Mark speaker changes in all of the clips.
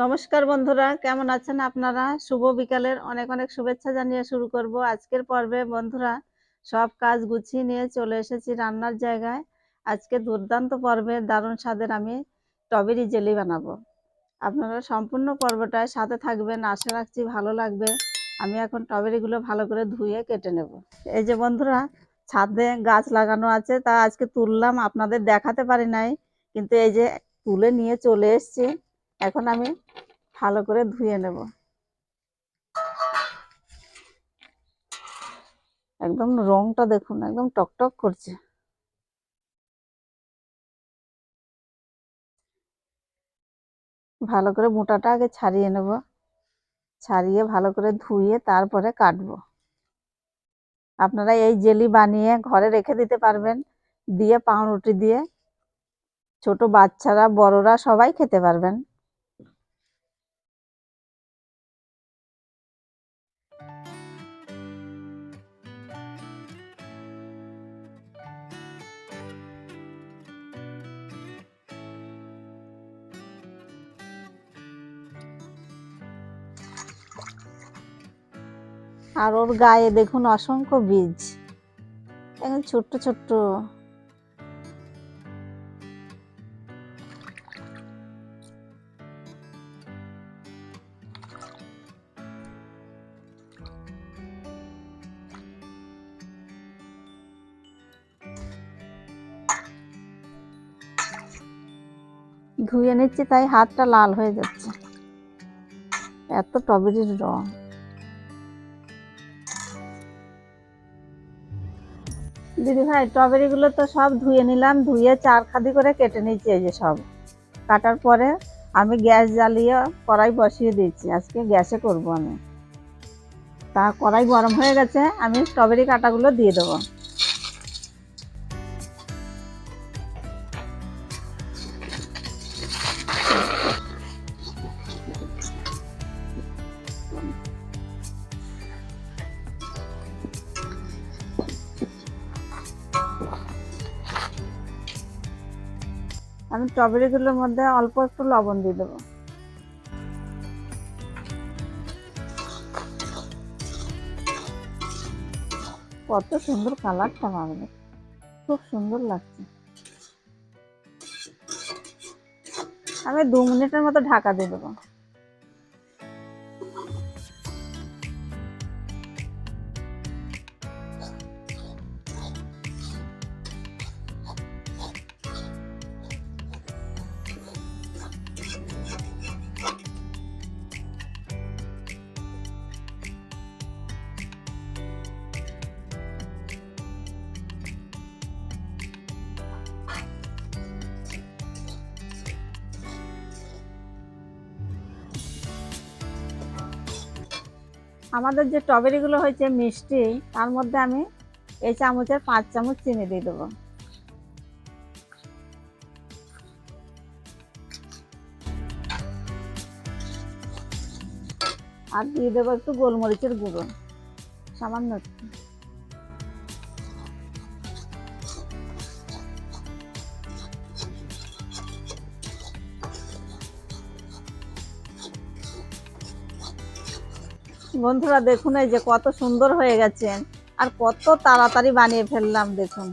Speaker 1: নমস্কার বন্ধুরা, কেমন আছেন আপনারা? শুভ বিকালের অনেক অনেক শুভেচ্ছা জানিয়ে শুরু করব আজকের পর্বে। বন্ধুরা, সব কাজ গুছিয়ে নিয়ে চলে এসেছি রান্নার জায়গায়। আজকে দুর্দান্ত পর্বে, দারুণ স্বাদের আমি স্ট্রবেরি জেলি বানাবো। আপনারা সম্পূর্ণ পর্বটায় সাথে থাকবেন, আশা রাখছি ভালো লাগবে। আমি এখন স্ট্রবেরিগুলো ভালো করে ধুয়ে কেটে নেব। এই যে বন্ধুরা, ছাদে গাছ লাগানো আছে, তা আজকে তুললাম, আপনাদের দেখাতে পারি নাই, কিন্তু এই যে তুলে নিয়ে চলে এসেছি। এখন আমি ভালো করে ধুয়ে নেব। একদম রংটা দেখুন, একদম টকটক করছে। ভালো করে মোটাটা আগে ছাড়িয়ে নেব। ছাড়িয়ে ভালো করে ধুয়ে তারপরে কাটবো। আপনারা এই জেলি বানিয়ে ঘরে রেখে দিতে পারবেন, দিয়ে পাউরুটি দিয়ে। ছোট বাচ্চারা, বড়রা সবাই খেতে পারবেন। আর ওর গায়ে দেখুন অসংখ্য বীজ। একদম ছোট্ট ছোট্ট ধুয়ে নিচ্ছি, তাই হাতটা লাল হয়ে যাচ্ছে। এত টবেরির রং। দিদি ভাই স্ট্রবেরি গুলো তো সব ধুয়ে নিলাম, ধুয়ে চার খাদি করে কেটে নিয়েছি এই যে সব। কাটার পরে আমি গ্যাস জ্বালিয়ে কড়াই বসিয়ে দিচ্ছি আজকে গ্যাসে করব আমি। তা কড়াই গরম হয়ে গেছে, আমি স্ট্রবেরি কাটাগুলো দিয়ে দেবো। আমি স্ট্রবেরিগুলোর মধ্যে অল্প একটু লবণ দিয়ে দেবো। কত সুন্দর কালারটা মারবে। খুব সুন্দর লাগছে। আমি দু মিনিটের মতো ঢাকা দিয়ে দেবো। আমাদের যে স্ট্রবেরিগুলো হয়েছে মিষ্টি, তার মধ্যে আমি এই চামচের পাঁচ চামচ চিনি দিয়ে দেবো। আর দিয়ে দেবো একটু গোলমরিচের গুঁড়ো, সামান্য বন্ধুরা, দেখুন এই যে কত সুন্দর হয়ে গেছে। আর কত তাড়াতাড়ি বানিয়ে ফেললাম, দেখুন।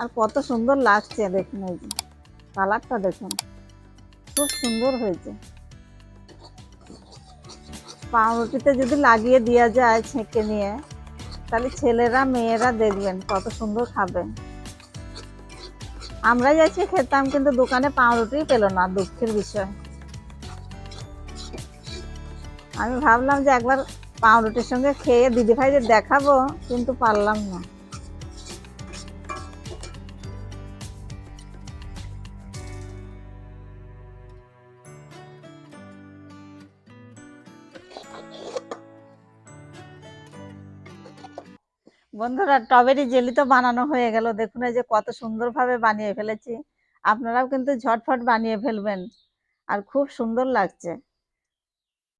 Speaker 1: আর কত সুন্দর লাগছে, দেখুন এই যে। কালারটা দেখুন, খুব সুন্দর হয়েছে। পাউরুটিতে যদি লাগিয়ে দেওয়া যায় ছেঁকে নিয়ে, তাহলে ছেলেরা, মেয়েরা দেখবেন কত সুন্দর খাবে। আমরা যাচ্ছি খেতাম, কিন্তু দোকানে পাউরুটি পেল না, দুঃখের বিষয়। আমি ভাবলাম যে একবার পাউরুটির সঙ্গে খেয়ে দিদি ভাইদের দেখাবো, কিন্তু পারলাম না। বন্ধুরা স্ট্রবেরি জেলি তো বানানো হয়ে গেল। দেখুন এই যে কত সুন্দরভাবে বানিয়ে ফেলেছি। আপনারাও কিন্তু ঝটফট বানিয়ে ফেলবেন। আর খুব সুন্দর লাগছে।